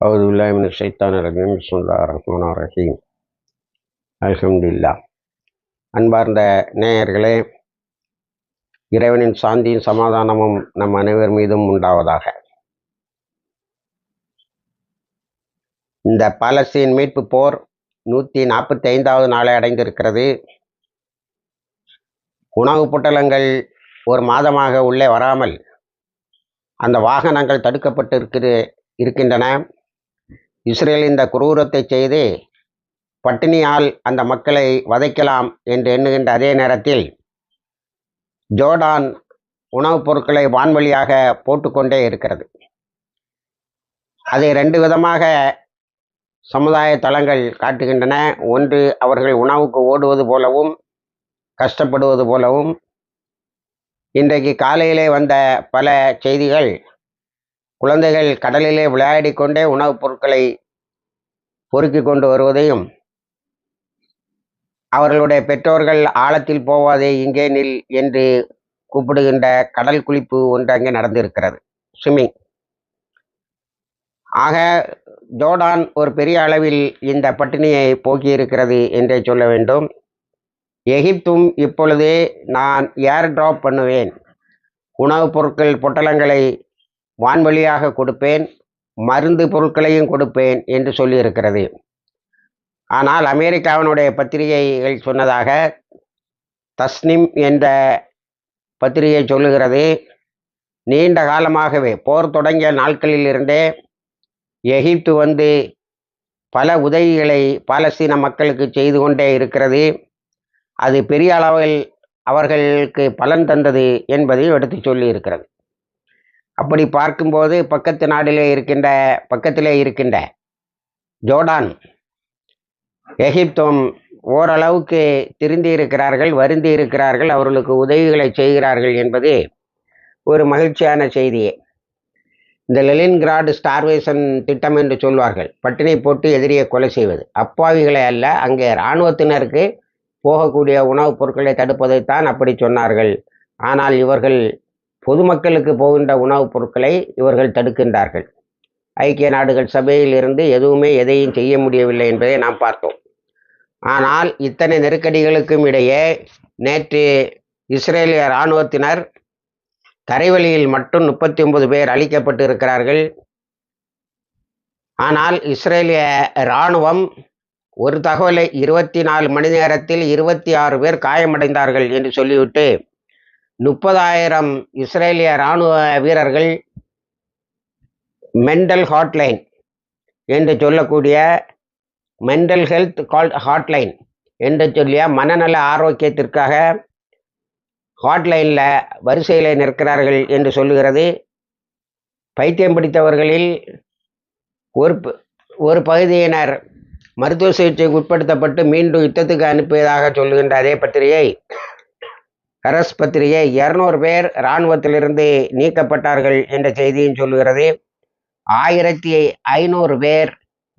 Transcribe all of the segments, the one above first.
அவது உல்லாமின் ஷைத்தான் ரஜீம் பிஸ்முல்லா ரஹ்மான் ரஹீம் அலமதுல்லா அன்பார்ந்த நேயர்களே இறைவனின் சாந்தியும் சமாதானமும் நம் அனைவர் மீதும் உண்டாவதாக. இந்த பாலஸ்தீன் மீட்பு போர் நூற்றி நாற்பத்தி ஐந்தாவது நாளை அடைந்திருக்கிறது. உணவு புட்டலங்கள் ஒரு மாதமாக உள்ளே வராமல் அந்த வாகனங்கள் தடுக்கப்பட்டு இருக்கிற இருக்கின்றன. இஸ்ரேல் இந்த குரூரத்தை செய்து பட்டினியால் அந்த மக்களை வதைக்கலாம் என்று எண்ணுகின்ற அதே நேரத்தில் ஜோர்டான் உணவுப் பொருட்களை வான்வழியாக போட்டுக்கொண்டே இருக்கிறது. அதை ரெண்டு விதமாக சமுதாய தளங்கள் காட்டுகின்றன. ஒன்று அவர்கள் உணவுக்கு ஓடுவது போலவும் கஷ்டப்படுவது போலவும். இன்றைக்கு காலையிலே வந்த பல செய்திகள் குழந்தைகள் கடலிலே விளையாடி கொண்டே உணவுப் பொருட்களை பொறுக்கி கொண்டு வருவதையும் அவர்களுடைய பெற்றோர்கள் ஆழத்தில் போவாதே இங்கே நில் என்று கூப்பிடுகின்ற கடல் குளிப்பு ஒன்று அங்கே நடந்திருக்கிறது. ஸ்விம்மிங். ஆக ஜோர்டான் ஒரு பெரிய அளவில் இந்த பட்டினியை போக்கியிருக்கிறது என்றே சொல்ல வேண்டும். எகிப்தும் இப்பொழுது நான் ஏர் டிராப் பண்ணுவேன். உணவுப் பொருட்கள் பொட்டலங்களை வான்வழியாக கொடுப்பேன் மருந்து பொருட்களையும் கொடுப்பேன் என்று சொல்லியிருக்கிறது. ஆனால் அமெரிக்காவினுடைய பத்திரிகைகள் சொன்னதாக தஸ்னிம் என்ற பத்திரிகை சொல்லுகிறது நீண்ட காலமாகவே போர் தொடங்கிய நாட்களில் இருந்தே எகிப்து வந்து பல உதவிகளை பாலஸ்தீன மக்களுக்கு செய்து கொண்டே இருக்கிறது. அது பெரிய அளவில் அவர்களுக்கு பலன் தந்தது என்பதையும் எடுத்து சொல்லியிருக்கிறது. அப்படி பார்க்கும்போது பக்கத்து நாடிலே இருக்கின்ற பக்கத்திலே இருக்கின்ற ஜோர்டான் எகிப்தும் ஓரளவுக்கு திருந்தி இருக்கிறார்கள் வருந்தி இருக்கிறார்கள் அவர்களுக்கு உதவிகளை செய்கிறார்கள் என்பது ஒரு மகிழ்ச்சியான செய்தியே. இந்த லெலின்கிராடு ஸ்டார்வேஷன் திட்டம் என்று சொல்வார்கள் பட்டினி போட்டு எதிரியை கொலை செய்வது. அப்பாவிகளை அல்ல அங்கே இராணுவத்தினருக்கு போகக்கூடிய உணவுப் பொருட்களை தடுப்பதைத்தான் அப்படி சொன்னார்கள். ஆனால் இவர்கள் பொதுமக்களுக்கு போகின்ற உணவுப் பொருட்களை இவர்கள் தடுக்கின்றார்கள். ஐக்கிய நாடுகள் சபையில் இருந்து எதுவுமே எதையும் செய்ய முடியவில்லை என்பதை நாம் பார்த்தோம். ஆனால் இத்தனை நெருக்கடிகளுக்கும் இடையே நேற்று இஸ்ரேலிய இராணுவத்தினர் தரைவழியில் மட்டும் முப்பத்தி ஒன்பது பேர் அழிக்கப்பட்டு இருக்கிறார்கள் ஆனால் இஸ்ரேலிய இராணுவம் ஒரு தகவலை இருபத்தி நாலு மணி நேரத்தில் இருபத்தி ஆறு பேர் காயமடைந்தார்கள் என்று சொல்லிவிட்டு முப்பதாயிரம் இஸ்ரேலிய இராணுவ வீரர்கள் மென்டல் ஹாட்லைன் என்று சொல்லக்கூடிய மென்டல் ஹெல்த் கால் ஹாட்லைன் என்று சொல்லிய மனநல ஆரோக்கியத்திற்காக ஹாட்லைனில் வரிசையில் நிற்கிறார்கள் என்று சொல்லுகிறது. பைத்தியம் பிடித்தவர்களில் ஒரு ஒரு பகுதியினர் மருத்துவ சிகிச்சைக்கு உட்படுத்தப்பட்டு மீண்டும் யுத்தத்துக்கு அனுப்பியதாக சொல்லுகின்ற அதே பத்திரிகை அரஸ் பத்திரிகை இரநூறு பேர் இராணுவத்திலிருந்து நீக்கப்பட்டார்கள் என்ற செய்தியும் சொல்லுகிறது. ஆயிரத்தி ஐநூறு பேர்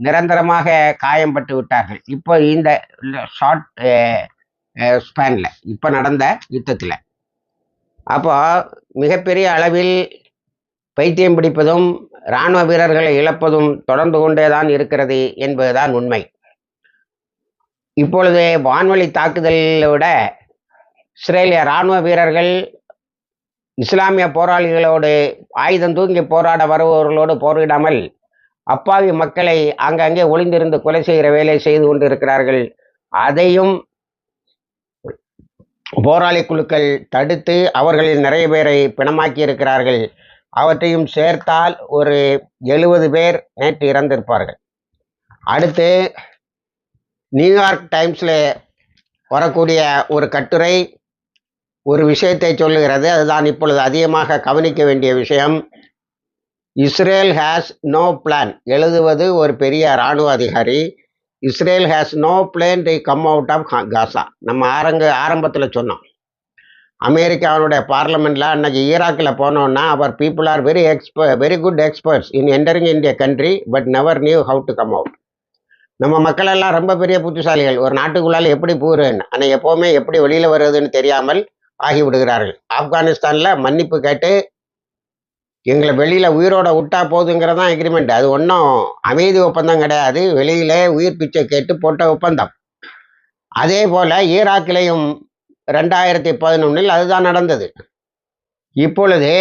நிரந்தரமாக காயம்பட்டு விட்டார்கள். இப்போ இந்த ஷார்ட் ஸ்பேனில் இப்போ நடந்த யுத்தத்தில். அப்போ மிகப்பெரிய அளவில் பைத்தியம் பிடிப்பதும் இராணுவ வீரர்களை இழப்பதும் தொடர்ந்து கொண்டே தான் இருக்கிறது என்பதுதான் உண்மை. இப்பொழுது வான்வழி தாக்குதலை விட இஸ்ரேலிய இராணுவ வீரர்கள் இஸ்லாமிய போராளிகளோடு ஆயுதம் தூங்கி போராட வருபவர்களோடு போரிடாமல் அப்பாவி மக்களை அங்கங்கே ஒளிந்திருந்து கொலை செய்கிற வேலை செய்து கொண்டிருக்கிறார்கள். அதையும் போராளி குழுக்கள் தடுத்து அவர்களில் நிறைய பேரை பிணமாக்கி இருக்கிறார்கள். அவற்றையும் சேர்த்தால் ஒரு எழுபது பேர் நேற்று இறந்திருப்பார்கள். அடுத்து நியூயார்க் டைம்ஸில் வரக்கூடிய ஒரு கட்டுரை ஒரு விஷயத்தை சொல்லுகிறது அதுதான் இப்பொழுது அதிகமாக கவனிக்க வேண்டிய விஷயம். இஸ்ரேல் ஹேஸ் நோ பிளான் எழுதுவது ஒரு பெரிய இராணுவ அதிகாரி. Israel has no plan to come out of Gaza நம்ம ஆரங்க ஆரம்பத்தில் சொன்னோம். அமெரிக்காவுடைய பார்லமெண்ட்டில் அன்னைக்கு ஈராக்கில் போனோன்னா அவர் people are very எக்ஸ்ப very good experts in entering into country but never knew how to come out நம்ம மக்கள் எல்லாம் ரொம்ப பெரிய புத்திசாலிகள். ஒரு நாட்டுக்குள்ளால் எப்படி போகிறேன் ஆனால் எப்போவுமே எப்படி வெளியில் வருதுன்னு தெரியாமல் ஆகிவிடுகிறார்கள். ஆப்கானிஸ்தானில் மன்னிப்பு கேட்டு எங்களை வெளியில் உயிரோட விட்டா போதுங்கிறது தான் எக்ரிமெண்ட் அது ஒன்றும் அமைதி ஒப்பந்தம் கிடையாது. வெளியில உயிர் பிச்சை கேட்டு போட்ட ஒப்பந்தம். அதே போல் ஈராக்கிலையும் ரெண்டாயிரத்தி பதினொன்றில் அதுதான் நடந்தது. இப்பொழுது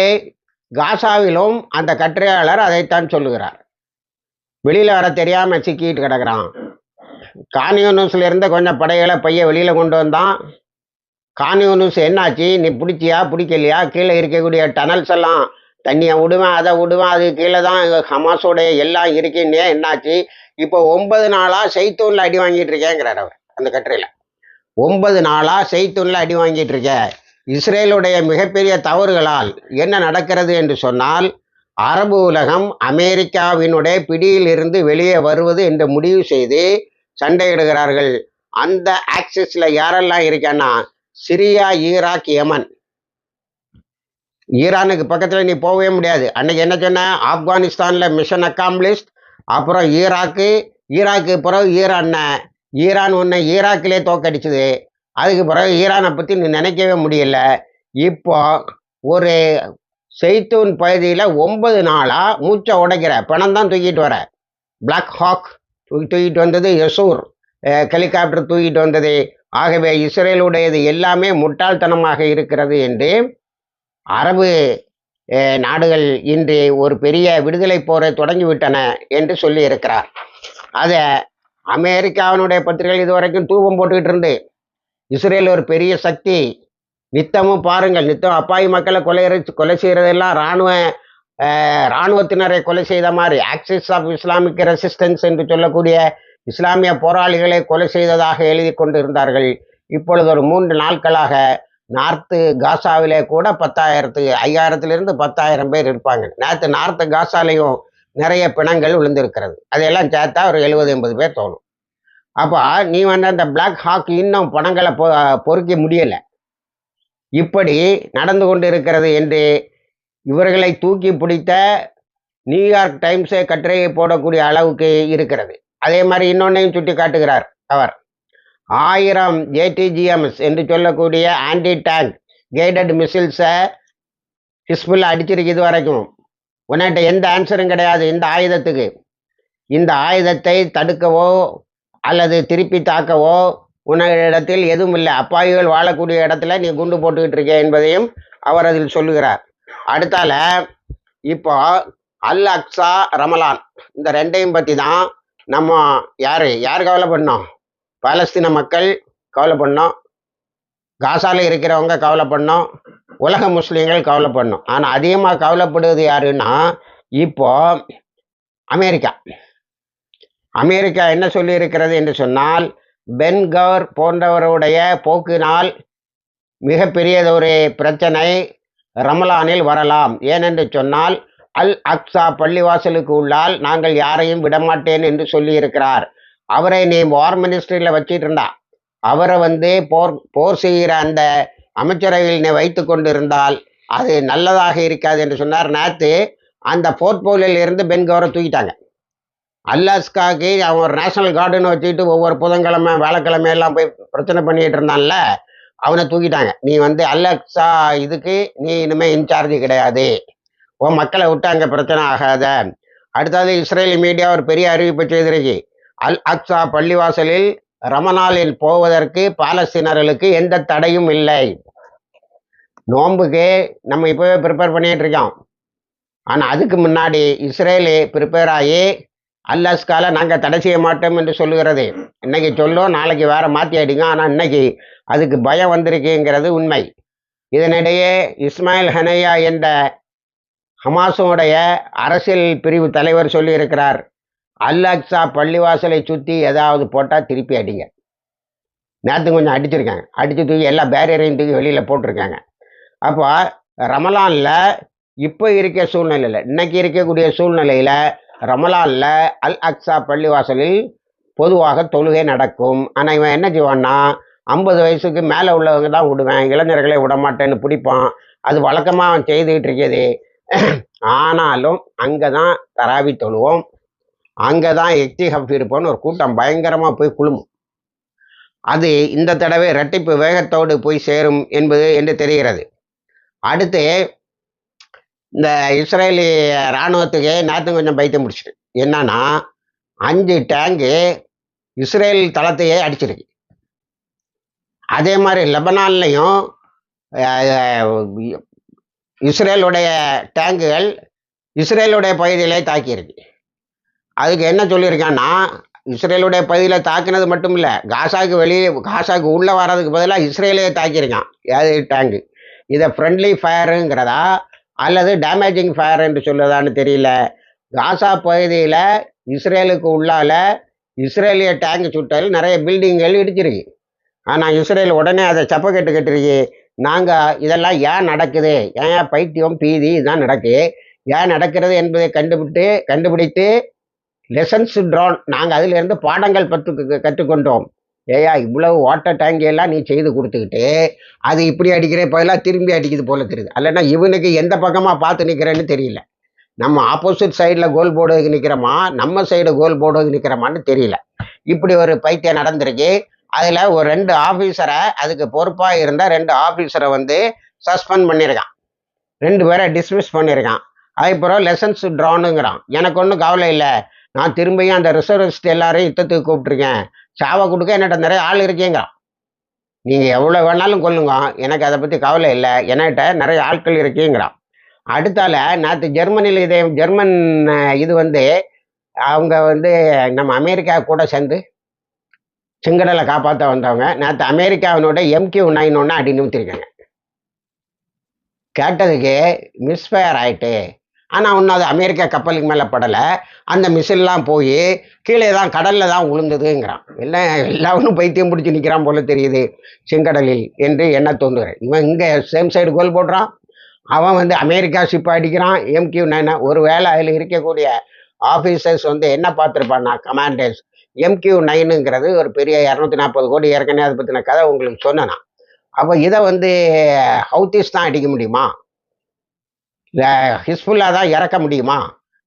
காசாவிலும் அந்த கட்டுரையாளர் அதைத்தான் சொல்லுகிறார். வெளியில் வர தெரியாமல் சிக்கிட்டு கிடக்கிறான். கான்யூனியூஸில் இருந்த கொஞ்சம் படைகளை பைய வெளியில் கொண்டு வந்தான். கான்யூனிஸ் என்னாச்சு? நீ பிடிச்சியா? பிடிக்கலையா? கீழே இருக்கக்கூடிய டனல்ஸ் எல்லாம் தண்ணியை விடுவேன் அதை விடுவேன் அது கீழே தான் ஹமாஸோடைய எல்லாம் இருக்குன்னே என்னாச்சு? இப்போ ஒன்பது நாளாக செய்தூனில் அடி வாங்கிட்டு இருக்கேங்கிறார் அவர் அந்த கட்டுரையில். ஒன்பது நாளாக செய்தூனில் அடி வாங்கிட்டு இருக்கேன் இஸ்ரேலுடைய மிகப்பெரிய தவறுகளால் என்ன நடக்கிறது என்று சொன்னால் அரபு உலகம் அமெரிக்காவினுடைய பிடியிலிருந்து வெளியே வருவது என்று முடிவு செய்து சண்டையிடுகிறார்கள். அந்த ஆக்சிஸில் யாரெல்லாம் இருக்கேன்னா சிரியா ஈராக் யமன். ஈரானுக்கு பக்கத்தில் நீ போகவே முடியாது. அன்னைக்கு என்ன சொன்ன? ஆப்கானிஸ்தானில் மிஷன் அக்காம்ப்ளிஸ்ட் அப்புறம் ஈராக்கு ஈராக்கு பிறகு ஈரான் ஈரான் ஒன்று ஈராக்கிலே தோக்கடிச்சுது அதுக்கு பிறகு ஈரானை பற்றி நீ நினைக்கவே முடியல. இப்போ ஒரு செய்தூன் பகுதியில் ஒன்பது நாளாக மூச்சை உடைக்கிற பணம் தான் தூக்கிட்டு வர. பிளாக் ஹாக் தூக்கி தூக்கிட்டு வந்தது யசூர் ஹெலிகாப்டர் தூக்கிட்டு வந்தது. ஆகவே இஸ்ரேலுடையது எல்லாமே முட்டாள்தனமாக இருக்கிறது என்று அரபு நாடுகள் இன்று ஒரு பெரிய விடுதலை போரை தொடங்கிவிட்டன என்று சொல்லி இருக்கிறார் அதை அமெரிக்காவினுடைய பத்திரிகைகள் இதுவரைக்கும் தூபம் போட்டுக்கிட்டு இருந்து இஸ்ரேல் ஒரு பெரிய சக்தி நித்தமும் பாருங்கள் நித்தம் அப்பாவி மக்களை கொலை கொலை செய்கிறதெல்லாம் இராணுவ இராணுவத்தினரை கொலை செய்த மாதிரி ஆக்சிஸ் ஆஃப் இஸ்லாமிக் ரெசிஸ்டன்ஸ் என்று சொல்லக்கூடிய இஸ்லாமிய போராளிகளை கொலை செய்ததாக எழுதி கொண்டிருந்தார்கள். இப்பொழுது ஒரு மூன்று நாட்களாக நார்த்து காசாவிலே கூட பத்தாயிரத்து ஐயாயிரத்திலிருந்து பத்தாயிரம் பேர் இருப்பாங்க. நேற்று நார்த்து காசாலையும் நிறைய பிணங்கள் விழுந்திருக்கிறது. அதையெல்லாம் சேர்த்தா ஒரு எழுபது எண்பது பேர் தோணும். அப்போ நீ வந்து அந்த பிளாக் ஹாக் இன்னும் பணங்களை பொ பொறுக்க முடியலை. இப்படி நடந்து கொண்டு இருக்கிறது என்று இவர்களை தூக்கி பிடித்த நியூயார்க் டைம்ஸே கட்டுரையை போடக்கூடிய அளவுக்கு இருக்கிறது. அதே மாதிரி இன்னொன்னையும் சுட்டி காட்டுகிறார். அவர் ஆயிரம் ஜேடிஜிஎம்எஸ் என்று சொல்லக்கூடிய ஆன்டி டேங்க் கைடட் மிசில்ஸை ஹிஸ்புல்லா அடிச்சிருக்கு இது வரைக்கும். உன்னிட்ட எந்த ஆன்சரும் கிடையாது. இந்த ஆயுதத்துக்கு. இந்த ஆயுதத்தை தடுக்கவோ அல்லது திருப்பி தாக்கவோ உன்னிடத்தில் எதுவும் இல்லை. அப்பாவிகள் வாழக்கூடிய இடத்துல நீ குண்டு போட்டுக்கிட்டு இருக்க என்பதையும் அவர் அதில் சொல்லுகிறார். அடுத்தால இப்போ அல் அக்ஸா ரமலான். இந்த ரெண்டையும் பற்றி தான் நம்ம யார்? யார் கவலை பண்ணோம் பாலஸ்தீன மக்கள் கவலை பண்ணோம் காசாவில் இருக்கிறவங்க கவலை பண்ணோம் உலக முஸ்லீம்கள் கவலை பண்ணோம் ஆனால் அதிகமாக கவலைப்படுவது யாருன்னா இப்போ அமெரிக்கா. அமெரிக்கா என்ன சொல்லியிருக்கிறது என்று சொன்னால் பென்கவர் போன்றவருடைய போக்கினால் மிகப்பெரியதொரு பிரச்சனை ரமலானில் வரலாம். ஏனென்று சொன்னால் அல் அக்ஸா பள்ளிவாசலுக்கு உள்ளால் நாங்கள் யாரையும் விடமாட்டேன் என்று சொல்லியிருக்கிறார். அவரை நீ வார் மினிஸ்ட்ரியில் வச்சிட்டு இருந்தா அவரை வந்து போர் போர் செய்கிற அந்த அமைச்சரவையில் நீ வைத்து கொண்டிருந்தால் அது நல்லதாக இருக்காது என்று சொன்னார். நேற்று அந்த போர்ட்போலியில் இருந்து பென்கவரை தூக்கிட்டாங்க. அல்லாஸ்காக்கு அவன் ஒரு நேஷனல் கார்டுன்னு வச்சுக்கிட்டு ஒவ்வொரு புதன்கிழமை வேலைக்கிழமை எல்லாம் போய் பிரச்சனை பண்ணிட்டு இருந்தான்ல அவனை தூக்கிட்டாங்க. நீ வந்து அல்லக்ஸா இதுக்கு நீ இனிமேல் இன்சார்ஜ் கிடையாது. உன் மக்களை விட்டு அங்கே பிரச்சனை ஆகாத. அடுத்தது இஸ்ரேல் மீடியா ஒரு பெரிய அறிவிப்பு செய்திருக்கு. அல் அக்ஸா பள்ளிவாசலில் ரமணாலில் போவதற்கு பாலஸ்தீனர்களுக்கு எந்த தடையும் இல்லை. நோன்புக்கு நம்ம இப்போவே ப்ரிப்பேர் பண்ணிட்டு இருக்கோம். ஆனால் அதுக்கு முன்னாடி இஸ்ரேலு ப்ரிப்பேர் ஆகி அல்லாஸ்கால நாங்கள் தடை செய்ய மாட்டோம் என்று சொல்லுகிறது. இன்னைக்கு சொல்லும் நாளைக்கு வேற மாற்றி ஆயிடுங்க ஆனால் இன்னைக்கு அதுக்கு பயம் வந்திருக்குங்கிறது உண்மை. இதனிடையே இஸ்மாயில் ஹனையா என்ற ஹமாஸுடைய அரசியல் பிரிவு தலைவர் சொல்லியிருக்கிறார் அல் அக்ஸா பள்ளிவாசலை சுற்றி ஏதாவது போட்டால் திருப்பி அடிங்க. நேற்று கொஞ்சம் அடிச்சிருக்காங்க. அடித்து தூக்கி எல்லா பேரியரையும் தூக்கி வெளியில் போட்டிருக்காங்க. அப்போ ரமலானில் இப்போ இருக்க சூழ்நிலையில் இன்னைக்கு இருக்கக்கூடிய சூழ்நிலையில் ரமலானில் அல் அக்ஸா பள்ளிவாசலில் பொதுவாக தொழுகை நடக்கும். ஆனால் இவன் என்ன செய்வான்னா ஐம்பது வயசுக்கு மேலே உள்ளவங்க தான் விடுவேன் இளைஞர்களை விடமாட்டேன்னு பிடிப்பான். அது வழக்கமாக அவன் செய்துக்கிட்டு இருக்கிறது. ஆனாலும் அங்கே தான் தராவி தொழுவோம். அங்கே தான் எக்தி இருப்போம்னு ஒரு கூட்டம் பயங்கரமாக போய் குழுமும் அது இந்த தடவை இரட்டிப்பு வேகத்தோடு போய் சேரும் என்பது என்று தெரிகிறது. அடுத்து இந்த இஸ்ரேலி இராணுவத்துக்கு நேற்று கொஞ்சம் பைத்தியம் முடிச்சிட்டு என்னன்னா அஞ்சு டேங்கு இஸ்ரேல் தளத்தையே அடிச்சிருக்கு. அதே மாதிரி லெபனான்லையும் இஸ்ரேலுடைய டேங்குகள் இஸ்ரேலுடைய பகுதியிலே தாக்கியிருக்கு. அதுக்கு என்ன சொல்லியிருக்கான்னா இஸ்ரேலுடைய பகுதியில் தாக்கினது மட்டும் இல்லை காசாக்கு வெளியே காசாக்கு உள்ளே வர்றதுக்கு பதிலாக இஸ்ரேலையே தாக்கியிருக்கான் அது டேங்கு. இதை ஃப்ரெண்ட்லி ஃபயருங்கிறதா அல்லது டேமேஜிங் ஃபயர் என்று சொல்லுதான்னு தெரியல. காசா பகுதியில் இஸ்ரேலுக்கு உள்ளால இஸ்ரேலிய டேங்க் சுட்டல் நிறைய பில்டிங்கள் இடிச்சிருக்கு. ஆனால் இஸ்ரேல் உடனே அதை சப்பக்கெட்டு கட்டிருக்கு. நாங்கள் இதெல்லாம் ஏன் நடக்குது? ஏன் பைத்தியம் பீதி இதுதான் நடக்குது ஏன் நடக்கிறது என்பதை கண்டுபிட்டு கண்டுபிடித்து லெசன்ஸ் ட்ரான் நாங்கள் அதிலிருந்து பாடங்கள் பற்று கற்றுக்கொண்டோம். ஏயா இவ்வளவு வாட்டர் டேங்கியெல்லாம் நீ செய்து கொடுத்துக்கிட்டு அது இப்படி அடிக்கிற பதிலாக திரும்பி அடிக்குது போல தெரியுது. அல்லைன்னா இவனுக்கு எந்த பக்கமாக பார்த்து நிற்கிறேன்னு தெரியல. நம்ம ஆப்போசிட் சைடில் கோல் போர்டுக்கு நிற்கிறோமா நம்ம சைடு கோல் போர்டுக்கு நிற்கிறோமான்னு தெரியல. இப்படி ஒரு பைத்தியம் நடந்திருக்கு. அதில் ஒரு ரெண்டு ஆஃபீஸரை அதுக்கு பொறுப்பாக இருந்த ரெண்டு ஆஃபீஸரை வந்து சஸ்பெண்ட் பண்ணியிருக்கான் ரெண்டு பேரை டிஸ்மிஸ் பண்ணியிருக்கான் அதுக்கப்புறம் லெசன்ஸ் ட்ரானுங்கிறான் எனக்கு ஒன்றும் கவலை இல்லை. நான் திரும்பியும் அந்த ரிசர்விஸ்ட் எல்லாரையும் யுத்தத்துக்கு கூப்பிட்ருக்கேன் சாவை கொடுக்க என்கிட்ட நிறைய ஆள் இருக்கேங்கிறான். நீங்கள் எவ்வளோ வேணாலும் கொல்லுங்க. எனக்கு அதை பற்றி கவலை இல்லை. என்கிட்ட நிறைய ஆட்கள் இருக்கேங்கிறான். அடுத்தால நேற்று ஜெர்மனியில் இதே ஜெர்மன் இது வந்து அவங்க வந்து நம்ம அமெரிக்கா கூட சேர்ந்து செங்கடலை காப்பாற்ற வந்தவங்க நேற்று அமெரிக்காவினோட எம்கியூ நைன் ஒன்று அடி நிமித்திருக்காங்க. கேட்டதுக்கு மிஸ்ஃபயர் ஆயிட்டு ஆனால் ஒன்றும் அது அமெரிக்கா கப்பலுக்கு மேலே படலை. அந்த மிசில்லாம் போய் கீழே தான் கடலில் தான் விழுந்ததுங்கிறான் எல்லாம் எல்லாவனும் பைத்தியம் பிடிச்சி நிற்கிறான் போல தெரியுது செங்கடலில் என்று என்ன தோன்றுகிறேன் இவன் இங்கே சேம் சைடு கோல் போடுறான். அவன் வந்து அமெரிக்கா ஷிப் அடிக்கிறான். எம்கியூ நைனை ஒரு வேளை அதில் இருக்கக்கூடிய ஆஃபீஸர்ஸ் வந்து என்ன பார்த்துருப்பான்னா கமாண்டர்ஸ் எம்கியூ நைனுங்கிறது ஒரு பெரிய இரநூத்தி நாற்பது கோடி ஏற்கனவே அதை பற்றின கதை உங்களுக்கு சொன்னேன். அப்போ இதை வந்து ஹவுத்திஸ் தான் அடிக்க முடியுமா? இல்லை ஹிஸ்புல்லா தான் இறக்க முடியுமா?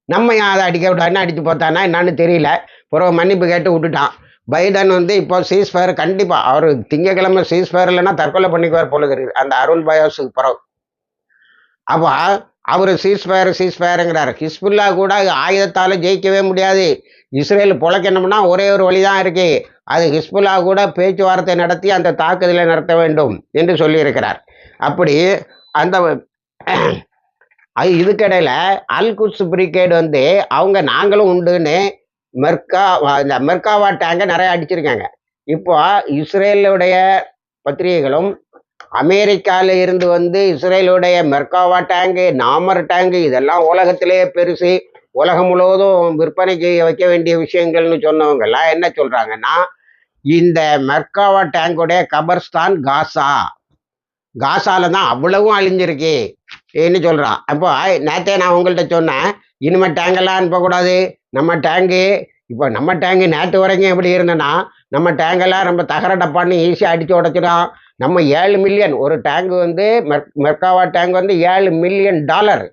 நம்ம ஏன் அதை அடிக்க விட்டான்னு அடித்து பார்த்தானா என்னன்னு தெரியல. பிறகு மன்னிப்பு கேட்டு விட்டுட்டான். பைடன் வந்து இப்போ சீஸ் ஃபயர் கண்டிப்பாக அவர் திங்கக்கிழமை சீஸ் ஃபயர் இல்லைன்னா தற்கொலை பண்ணிக்குவார் போல தெரியுது. அந்த அருள் பயோஸுக்கு பிறகு. அப்போ அவர் சீஸ்பயர் சீஸ்பயருங்கிறார் ஹிஸ்புல்லா கூட ஆயுதத்தால் ஜெயிக்கவே முடியாது. இஸ்ரேல் புழைக்கணும்னா ஒரே ஒரு வழி தான் இருக்கு. அது ஹிஸ்புல்லா கூட பேச்சுவார்த்தை நடத்தி அந்த தாக்குதலை நடத்த வேண்டும் என்று சொல்லியிருக்கிறார். அப்படி அந்த இதுக்கடையில் அல் அல்குட்ஸ் பிரிகேடு வந்து அவங்க நாங்களும் உண்டுன்னு மெர்கா இந்த மெர்காவா டேங்கை நிறைய அடிச்சிருக்காங்க. இப்போ இஸ்ரேலுடைய பத்திரிகைகளும் அமெரிக்கால இருந்து வந்து இஸ்ரேலுடைய மெர்காவா டேங்கு நாமர் டேங்கு இதெல்லாம் உலகத்திலேயே பெருசு. உலகம் முழுவதும் விற்பனைக்கு வைக்க வேண்டிய விஷயங்கள்னு சொன்னவங்க எல்லாம் என்ன சொல்றாங்கன்னா இந்த மெர்காவா டேங்குடைய கபர்ஸ்தான் காசா. காசால தான் அவ்வளவும் அழிஞ்சிருக்கு. என்ன சொல்றான். அப்போ நேத்தே நான் உங்கள்கிட்ட சொன்னேன் இனிமே டேங்கெல்லாம் அனுப்பக்கூடாது நம்ம டேங்கு இப்போ நம்ம டேங்கு நேற்று வரைக்கும் எப்படி இருந்தேன்னா நம்ம டேங்கெல்லாம் ரொம்ப தகர டப்பான்னு ஈஸியாக அடித்து உடச்சிடும். நம்ம ஏழு மில்லியன் ஒரு டேங்க் வந்து மெர் மெர்காவா டேங்க் வந்து ஏழு மில்லியன் டாலர்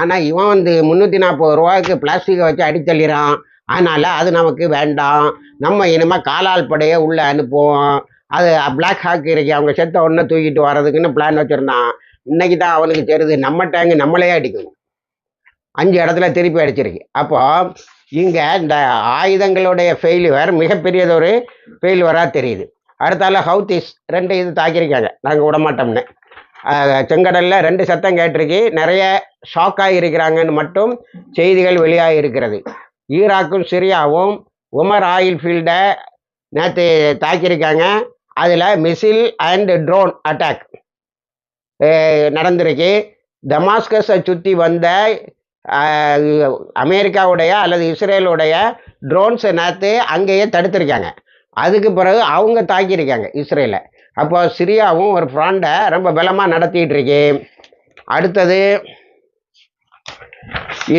ஆனால் இவன் வந்து முந்நூற்றி நாற்பது ரூபாய்க்கு பிளாஸ்டிக்கை வச்சு அடித்தள்ளிறான். அதனால் அது நமக்கு வேண்டாம். நம்ம இனிமேல் காலால் படையை உள்ளே அனுப்புவோம். அது பிளாக் ஹாக் இருக்கு. அவங்க செத்த ஒன்றை தூக்கிட்டு வர்றதுக்குன்னு பிளான் வச்சுருந்தான். இன்னைக்கு தான் அவனுக்கு தெரியுது நம்ம டேங்கு நம்மளே அடிக்கணும் அஞ்சு இடத்துல திருப்பி அடிச்சிருக்கு. அப்போ இங்கே இந்த ஆயுதங்களுடைய ஃபெயிலியர் மிகப்பெரியதொரு ஃபெயிலியராக தெரியுது. அடுத்தால ஹவுத்திஸ் ரெண்டு இது தாக்கியிருக்காங்க. நாங்கள் விடமாட்டோம்னு. செங்கடலில் ரெண்டு சத்தம் கேட்டிருக்கு. நிறைய ஷாக்காக இருக்கிறாங்கன்னு மட்டும் செய்திகள் வெளியாக இருக்கிறது ஈராக்கும் சிரியாவும் உமர் ஆயில் ஃபீல்டை நேற்று தாக்கியிருக்காங்க. அதில் மிசில் அண்ட் ட்ரோன் அட்டாக் நடந்திருக்கு. டமாஸ்கஸை சுற்றி வந்த அமெரிக்காவுடைய அல்லது இஸ்ரேலுடைய ட்ரோன்ஸை நேற்று அங்கேயே தடுத்திருக்காங்க. அதுக்கு பிறகு அவங்க தாக்கியிருக்காங்க இஸ்ரேலை. அப்போ சிரியாவும் ஒரு ஃப்ராண்டை ரொம்ப பலமாக நடத்திட்டு இருக்கு அடுத்தது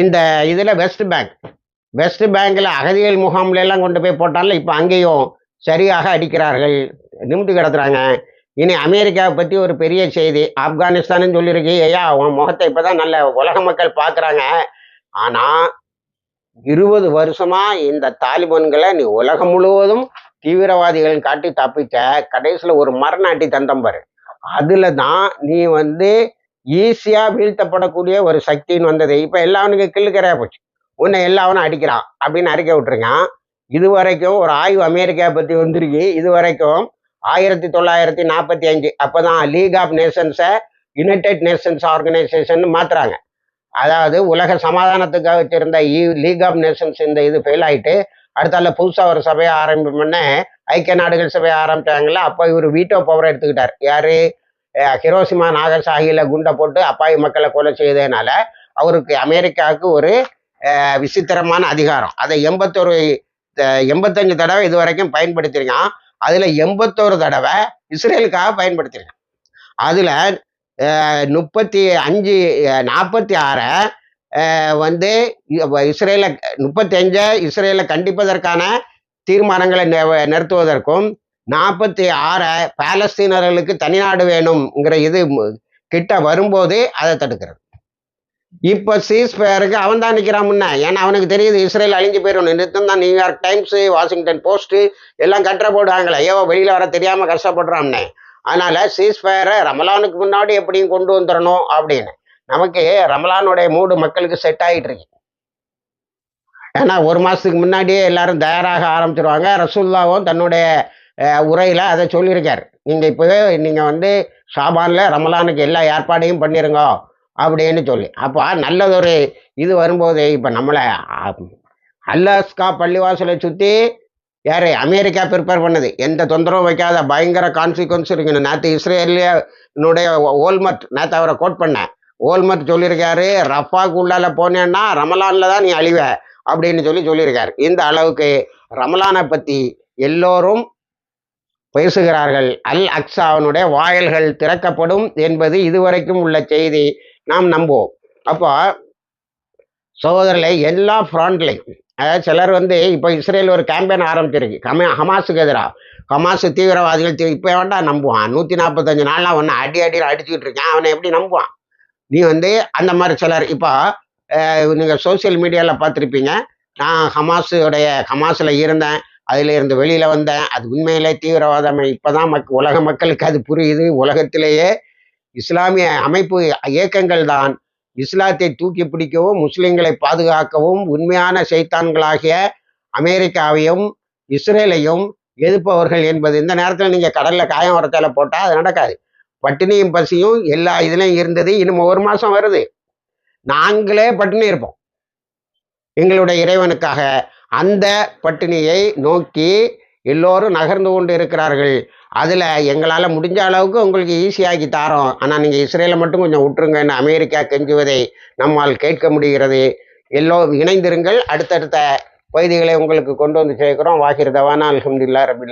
இந்த இதில் வெஸ்ட் பேங்க். வெஸ்ட் பேங்க்கில் அகதிகள் முகாம்ல எல்லாம் கொண்டு போய் போட்டாலும் இப்போ அங்கேயும் சரியாக அடிக்கிறார்கள். நிமிட்டு கிடத்துறாங்க இனி அமெரிக்காவை பற்றி ஒரு பெரிய செய்தி. ஆப்கானிஸ்தானுன்னு சொல்லியிருக்கு. ஐயா உன் முகத்தை இப்போ தான் நல்ல உலக மக்கள் பார்க்குறாங்க ஆனால் இருபது வருஷமாக இந்த தாலிபான்களை நீ உலகம் முழுவதும் தீவிரவாதிகள் காட்டி தப்பிச்ச கடைசியில் ஒரு மரணாட்டி தந்தம் பாரு. அதில் தான் நீ வந்து ஈஸியாக வீழ்த்தப்படக்கூடிய ஒரு சக்தின்னு வந்தது. இப்போ எல்லாவனுக்கு கிள்ளுக்கரையா போச்சு. உன்னை எல்லாவனும் அடிக்கிறான் அப்படின்னு அறிக்கை விட்டுருக்கான். இது வரைக்கும் ஒரு ஆய்வு அமெரிக்கா பற்றி வந்திருக்கு. இது வரைக்கும் ஆயிரத்தி தொள்ளாயிரத்தி நாற்பத்தி அஞ்சு அப்போ தான் லீக் ஆஃப் நேஷன்ஸை யுனைடெட் நேஷன்ஸ் ஆர்கனைசேஷன் மாத்துறாங்க. அதாவது உலக சமாதானத்துக்காக வச்சிருந்த லீக் ஆஃப் நேஷன்ஸ் இந்த இது ஃபெயில் ஆயிட்டு அடுத்தால புதுசாக ஒரு சபையை ஆரம்பிப்போன்னே ஐக்கிய நாடுகள் சபையை ஆரம்பிச்சாங்கல்ல அப்போ இவர் வீட்டோ பவரை எடுத்துக்கிட்டார். யாரு? ஹிரோசிமா ஹிரோஷிமா குண்டை போட்டு அப்பாவி மக்களை கொலை செய்ததுனால அவருக்கு அமெரிக்காவுக்கு ஒரு விசித்திரமான அதிகாரம். அதை எண்பத்தொரு எண்பத்தஞ்சு தடவை இது வரைக்கும் பயன்படுத்திருக்கான் அதுல எண்பத்தோரு தடவை இஸ்ரேலுக்காக பயன்படுத்திருக்கான் அதுல முப்பத்தி அஞ்சு நாற்பத்தி ஆறை வந்து இஸ்ரேலை முப்பத்தி அஞ்சை இஸ்ரேலை கண்டிப்பதற்கான தீர்மானங்களை நிறுத்துவதற்கும் நாற்பத்தி ஆறை பாலஸ்தீனர்களுக்கு தனிநாடு வேணுங்கிற இது கிட்ட வரும்போது அதை தடுக்கிறது. இப்போ சீஸ்பயருக்கு அவன் தான் நிற்கிறான் முன்ன. ஏன்னா அவனுக்கு தெரியுது இஸ்ரேல் அழிஞ்சு போயிடும் நிறுத்தம் தான் நியூயார்க் டைம்ஸு வாஷிங்டன் போஸ்ட்டு எல்லாம் கட்டுற போடுவாங்களே. ஐயோ வெளியில் வர தெரியாமல் கஷ்டப்படுறான்னு அதனால சீஸ்பயரை ரமலானுக்கு முன்னாடி எப்படியும் கொண்டு வந்துடணும் அப்படின்னு. நமக்கு ரமலானுடைய மூடு மக்களுக்கு செட் ஆகிட்டு இருக்கு. ஏன்னா ஒரு மாதத்துக்கு முன்னாடியே எல்லாரும் தயாராக ஆரம்பிச்சிருவாங்க. ரசூல்லாவும் தன்னுடைய உரையில் அதை சொல்லியிருக்கார். நீங்கள் இப்போவே நீங்கள் வந்து ஷாபானில் ரமலானுக்கு எல்லா ஏற்பாடையும் பண்ணிருங்க அப்படின்னு சொல்லி. அப்போ நல்லதொரு இது வரும்போது இப்போ நம்மளை அல்லாஸ்கா பள்ளிவாசலை சுற்றி யார்? அமெரிக்கா ப்ரிப்பேர் பண்ணது. எந்த தொந்தரவும் வைக்காத பயங்கர கான்சிக்வன்ஸ் இருக்குன்னு நேற்று இஸ்ரேலியனுடைய ஓல்மட் நேற்று அவரை கோட் பண்ணேன். ஓல்மர் சொல்லியிருக்காரு ரஃபாக்கு உள்ளால போனேன்னா ரமலான்ல தான் நீ அழிவ அப்படின்னு சொல்லி சொல்லியிருக்காரு இந்த அளவுக்கு ரமலானை பற்றி எல்லோரும் பேசுகிறார்கள். அல் அக்ஸாவனுடைய வாயில்கள் திறக்கப்படும் என்பது இதுவரைக்கும் உள்ள செய்தி நாம் நம்புவோம். அப்போ சகோதரர்களை எல்லா ஃப்ரண்ட்லையும் அதாவது சிலர் வந்து இப்போ இஸ்ரேல் ஒரு கேம்பெயின் ஆரம்பிச்சிருக்கு. கம ஹமாஸுக்கு எதிராக. ஹமாஸ் தீவிரவாதிகள் இப்போ வேண்டாம் நம்புவான்? நூற்றி நாற்பத்தஞ்சு நாள்லாம் ஒன்று அடி அடியில் அடிச்சுக்கிட்டு இருக்கேன். அவனை எப்படி நம்புவான்? நீ வந்து அந்த மாதிரி சிலர் இப்போ நீங்கள் சோஷியல் மீடியாவில் பார்த்துருப்பீங்க. நான் ஹமாஸுடைய ஹமாஸில் இருந்தேன். அதில் இருந்து வெளியில் வந்தேன். அது உண்மையிலே தீவிரவாதம். இப்போ தான் மக் உலக மக்களுக்கு அது புரியுது. உலகத்திலேயே இஸ்லாமிய அமைப்பு இயக்கங்கள் தான். இஸ்லாத்தை தூக்கி பிடிக்கவும் முஸ்லிம்களை பாதுகாக்கவும் உண்மையான சைத்தான்களாகிய அமெரிக்காவையும் இஸ்ரேலையும் எதிர்ப்பவர்கள் என்பது இந்த நேரத்தில் நீங்கள் கடலில் காயம் வரத்தால போட்டால் அது நடக்காது. பட்டினியும் பசியும் எல்லா இதுலையும் இருந்தது. இன்னும் ஒரு மாதம் வருது. நாங்களே பட்டினி இருப்போம். எங்களுடைய இறைவனுக்காக அந்த பட்டினியை நோக்கி எல்லோரும் நகர்ந்து கொண்டு இருக்கிறார்கள். அதில் எங்களால் முடிஞ்ச அளவுக்கு உங்களுக்கு ஈஸியாக்கி தாரோம். ஆனால் நீங்கள் இஸ்ரேலை மட்டும் கொஞ்சம் விட்டுருங்கன்னு அமெரிக்கா கெஞ்சுவதை நம்மால் கேட்க முடிகிறது. எல்லோ இணைந்திருங்கள். அடுத்தடுத்த பகுதிகளை உங்களுக்கு கொண்டு வந்து சேர்க்கிறோம். வாகிர் அலமதுல்லா ரபில்லா